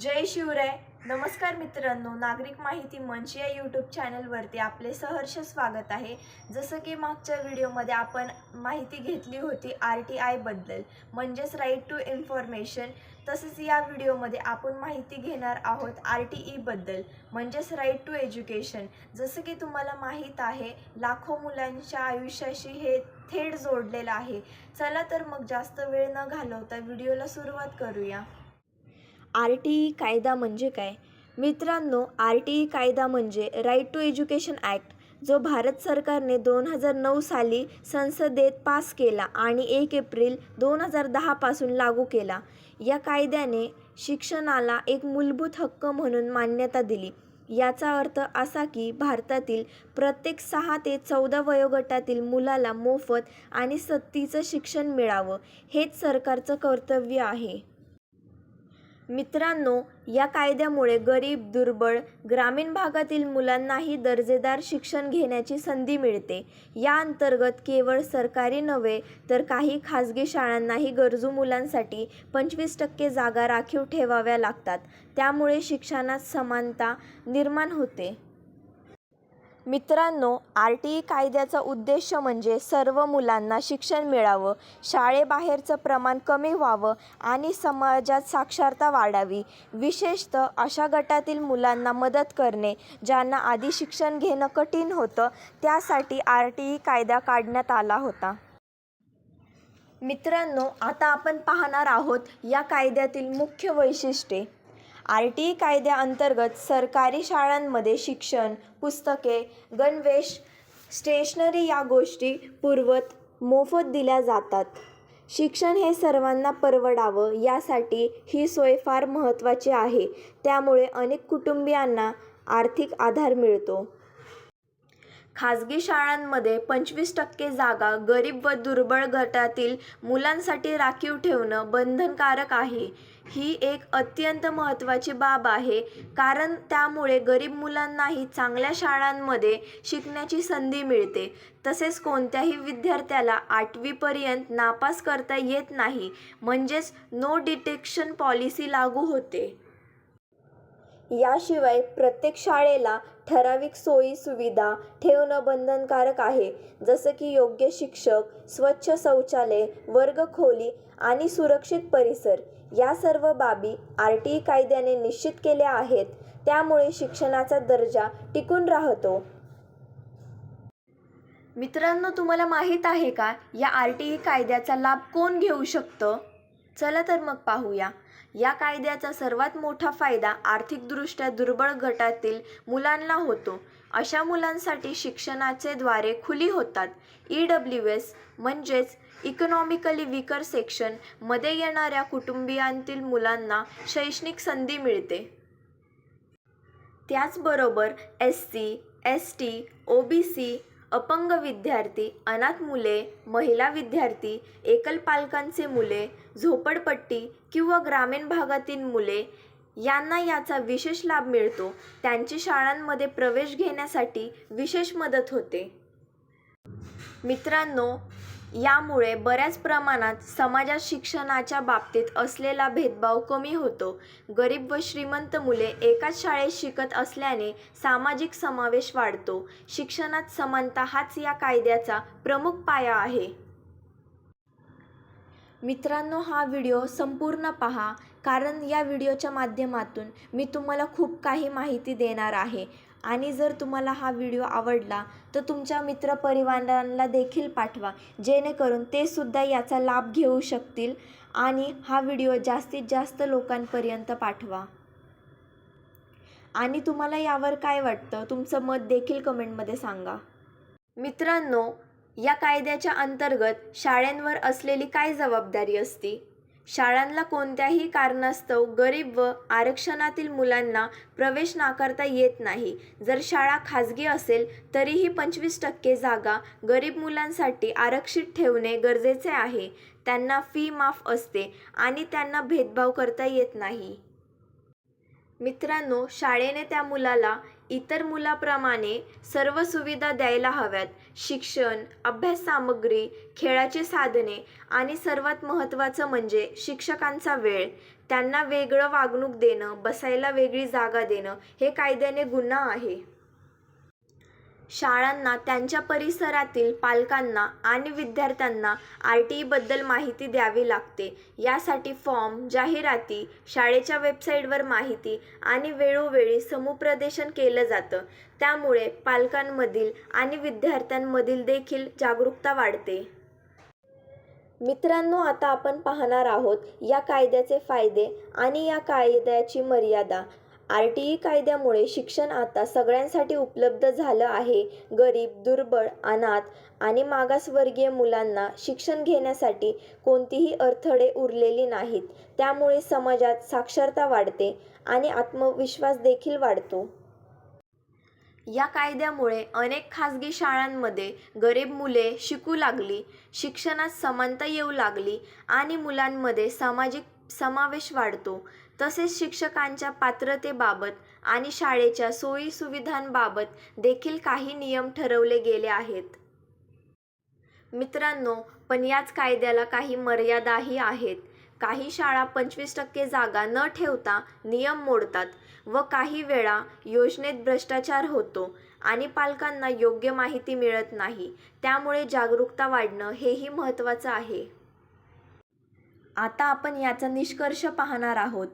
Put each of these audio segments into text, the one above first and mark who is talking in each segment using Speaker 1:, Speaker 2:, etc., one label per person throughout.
Speaker 1: जय शिवराय. नमस्कार मित्रांनो नागरिक माहिती मंच या यूट्यूब चॅनलवरती आपले सहर्ष स्वागत आहे. जसं की मागच्या व्हिडिओमध्ये आपण माहिती घेतली होती आर टी आयबद्दल म्हणजेच राईट टू इन्फॉर्मेशन तसेच या व्हिडिओमध्ये आपण माहिती घेणार आहोत आर टी ईबद्दल म्हणजेच राईट टू एज्युकेशन जसं की तुम्हाला माहीत आहे लाखो मुलांच्या आयुष्याशी हे थेट जोडलेलं आहे. चला तर मग जास्त वेळ न घालवता व्हिडिओला सुरुवात करूया. आर टी ई कायदा म्हणजे काय? मित्रांनो आर टी ई कायदा म्हणजे राईट टू एज्युकेशन ॲक्ट जो भारत सरकारने दोन हजार नऊ साली संसदेत पास केला आणि एक एप्रिल दोन हजार दहापासून लागू केला. या कायद्याने शिक्षणाला एक मूलभूत हक्क म्हणून मान्यता दिली. याचा अर्थ असा की भारतातील प्रत्येक सहा ते चौदा वयोगटातील मुलाला मोफत आणि सक्तीचं शिक्षण मिळावं हेच सरकारचं कर्तव्य आहे. मित्रांनो या कायद्यामुळे गरीब दुर्बळ ग्रामीण भागातील मुलांनाही दर्जेदार शिक्षण घेण्याची संधी मिळते. या अंतर्गत केवळ सरकारी नव्हे तर काही खाजगी शाळांनाही गरजू मुलांसाठी पंचवीस टक्के जागा राखीव ठेवाव्या लागतात. त्यामुळे शिक्षणात समानता निर्माण होते. मित्रांनो आर टी ई कायद्याचा उद्देश म्हणजे सर्व मुलांना शिक्षण मिळावं शाळेबाहेरचं प्रमाण कमी व्हावं आणि समाजात साक्षरता वाढावी. विशेषतः अशा गटातील मुलांना मदत करणे ज्यांना आधी शिक्षण घेणं कठीण होतं त्यासाठी आर टी ई कायदा काढण्यात आला होता. मित्रांनो आता आपण पाहणार आहोत या कायद्यातील मुख्य वैशिष्ट्ये. आर टी ई कायद्याअंतर्गत सरकारी शाळांमध्ये शिक्षण पुस्तके गणवेश स्टेशनरी या गोष्टी पूर्वत मोफत दिल्या जातात. शिक्षण हे सर्वांना परवडावं यासाठी ही सोय फार महत्त्वाची आहे. त्यामुळे अनेक कुटुंबियांना आर्थिक आधार मिळतो. खाजगी शाळांमध्ये पंचवीस टक्के जागा गरीब व दुर्बळ गटातील मुलांसाठी राखीव ठेवणं बंधनकारक आहे. ही एक अत्यंत महत्त्वाची बाब आहे. कारण त्यामुळे गरीब मुलांनाही चांगल्या शाळांमध्ये शिकण्याची संधी मिळते. तसेच कोणत्याही विद्यार्थ्याला आठवीपर्यंत नापास करता येत नाही. म्हणजेच नो डिटेक्शन पॉलिसी लागू होते. याशिवाय प्रत्येक शाळेला ठराविक सोयी सुविधा ठेवणं बंधनकारक आहे. जसं की योग्य शिक्षक स्वच्छ शौचालय वर्गखोली आणि सुरक्षित परिसर या सर्व बाबी आर टी ई कायद्याने निश्चित केल्या आहेत त्यामुळे शिक्षणाचा दर्जा टिकून राहतो. मित्रांनो तुम्हाला माहीत आहे का या आर टी ई कायद्याचा लाभ कोण घेऊ शकतं? चला तर मग पाहूया. या कायद्याचा सर्वात मोठा फायदा आर्थिकदृष्ट्या दुर्बळ गटातील मुलांना होतो. अशा मुलांसाठी शिक्षणाचे द्वारे खुली होतात. ई डब्ल्यू एस म्हणजेच इकॉनॉमिकली विकर सेक्शनमध्ये येणाऱ्या कुटुंबियांतील मुलांना शैक्षणिक संधी मिळते. त्याचबरोबर S C S T O B C अपंग विद्यार्थी अनाथ मुले महिला विद्यार्थी एकल पालकांचे मुले झोपडपट्टी किंवा ग्रामीण भागातील मुले यांना याचा विशेष लाभ मिळतो. त्यांची शाळांमध्ये प्रवेश घेण्यासाठी विशेष मदत होते. मित्रांनो यामुळे बऱ्याच प्रमाणात समाजात शिक्षणाच्या बाबतीत असलेला भेदभाव कमी होतो. गरीब व श्रीमंत मुले एकाच शाळेत शिकत असल्याने सामाजिक समावेश वाढतो. शिक्षणात समानता हाच या कायद्याचा प्रमुख पाया आहे. मित्रांनो हा व्हिडिओ संपूर्ण पहा. कारण या व्हिडिओच्या माध्यमातून मी तुम्हाला खूप काही माहिती देणार आहे. आणि जर तुम्हाला हा व्हिडिओ आवडला तर तुमच्या मित्रपरिवारांना देखील पाठवा. जेणेकरून ते सुद्धा याचा लाभ घेऊ शकतील आणि हा व्हिडिओ जास्तीत जास्त लोकांपर्यंत पाठवा. आणि तुम्हाला यावर काय वाटतं? तुमचं मत देखील कमेंटमध्ये सांगा. मित्रांनो या कायद्याच्या अंतर्गत शाळांवर असलेली काय जबाबदारी असती? शाळांना कोणत्याही कारणास्तव गरीब व आरक्षणातील मुलांना प्रवेश नाकारता येत नाही. जर शाळा खाजगी असेल तरीही पंचवीस टक्के जागा गरीब मुलांसाठी आरक्षित ठेवणे गरजेचे आहे. त्यांना फी माफ असते आणि त्यांना भेदभाव करता येत नाही. मित्रांनो शाळेने त्या मुलाला इतर मुलाप्रमाणे सर्व सुविधा द्यायला हव्यात. शिक्षण अभ्यास सामग्री खेळाची साधने आणि सर्वात महत्त्वाचं म्हणजे शिक्षकांचा वेळ. त्यांना वेगळं वागणूक देणं बसायला वेगळी जागा देणं हे कायद्याने गुन्हा आहे. शाळांना त्यांच्या परिसरातील पालकांना आणि विद्यार्थ्यांना आर टी ईबद्दल माहिती द्यावी लागते. यासाठी फॉर्म जाहिराती शाळेच्या वेबसाईटवर माहिती आणि वेळोवेळी समुपदेशन केलं जातं. त्यामुळे पालकांमधील आणि विद्यार्थ्यांमधील देखील जागरूकता वाढते. मित्रांनो आता आपण पाहणार आहोत या कायद्याचे फायदे आणि या कायद्याची मर्यादा. आर टी ई कायद्यामुळे शिक्षण आता सगळ्यांसाठी उपलब्ध झालं आहे. गरीब दुर्बळ अनाथ आणि मागासवर्गीय मुलांना शिक्षण घेण्यासाठी कोणतीही अडथळे उरलेली नाहीत. त्यामुळे समाजात साक्षरता वाढते आणि आत्मविश्वास देखील वाढतो. या कायद्यामुळे अनेक खाजगी शाळांमध्ये गरीब मुले शिकू लागली शिक्षणात समानता येऊ लागली आणि मुलांमध्ये सामाजिक समावेश वाढतो. तसेच शिक्षकांच्या पात्रतेबाबत आणि शाळेच्या सोयीसुविधांबाबत देखील काही नियम ठरवले गेले आहेत. मित्रांनो पण याच कायद्याला काही मर्यादाही आहेत. काही शाळा पंचवीस टक्के जागा न ठेवता नियम मोडतात व काही वेळा योजनेत भ्रष्टाचार होतो आणि पालकांना योग्य माहिती मिळत नाही. त्यामुळे जागरूकता वाढणं हेही महत्त्वाचं आहे. आता आपण याचा निष्कर्ष पाहणार आहोत.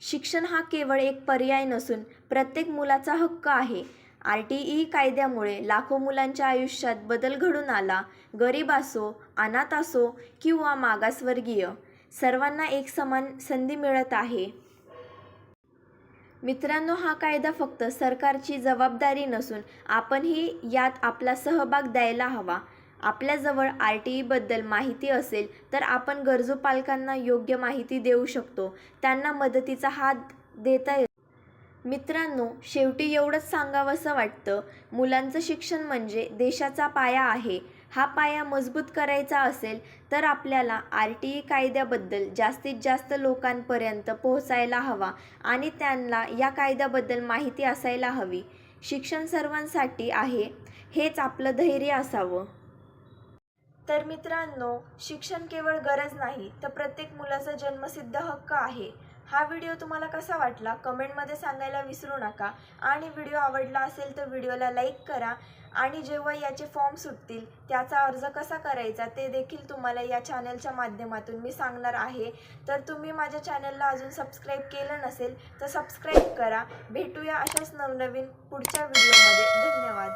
Speaker 1: शिक्षण हा केवळ एक पर्याय नसून प्रत्येक मुलाचा हक्क आहे. आर टी ई कायद्यामुळे लाखो मुलांच्या आयुष्यात बदल घडून आला. गरीब असो अनाथ असो किंवा मागासवर्गीय सर्वांना एक समान संधी मिळत आहे. मित्रांनो हा कायदा फक्त सरकारची जबाबदारी नसून आपणही यात आपला सहभाग द्यायला हवा. आपल्याजवळ आर टी ईबद्दल माहिती असेल तर आपण गरजू पालकांना योग्य माहिती देऊ शकतो. त्यांना मदतीचा हात देता येतो. मित्रांनो शेवटी एवढंच सांगावंसं वाटतं मुलांचं शिक्षण म्हणजे देशाचा पाया आहे. हा पाया मजबूत करायचा असेल तर आपल्याला आर टी ई कायद्याबद्दल जास्तीत जास्त लोकांपर्यंत पोहोचायला हवा आणि त्यांना या कायद्याबद्दल माहिती असायला हवी. शिक्षण सर्वांसाठी आहे हेच आपलं धैर्य असावं. तर मित्रांनो शिक्षण केवळ गरज नाही तर प्रत्येक मुलाचा जन्मसिद्ध हक्क आहे. हा व्हिडिओ तुम्हाला कसा वाटला कमेंटमध्ये सांगायला विसरू नका. आणि व्हिडिओ आवडला असेल तर व्हिडिओला लाईक करा. आणि जेव्हा याचे फॉर्म सुटतील त्याचा अर्ज कसा करायचा ते देखील तुम्हाला या चॅनलच्या माध्यमातून मी सांगणार आहे. तर तुम्ही माझ्या चॅनलला अजून सबस्क्राईब केलं नसेल तर सबस्क्राईब करा. भेटूया अशाच नवनवीन पुढच्या व्हिडिओमध्ये. धन्यवाद.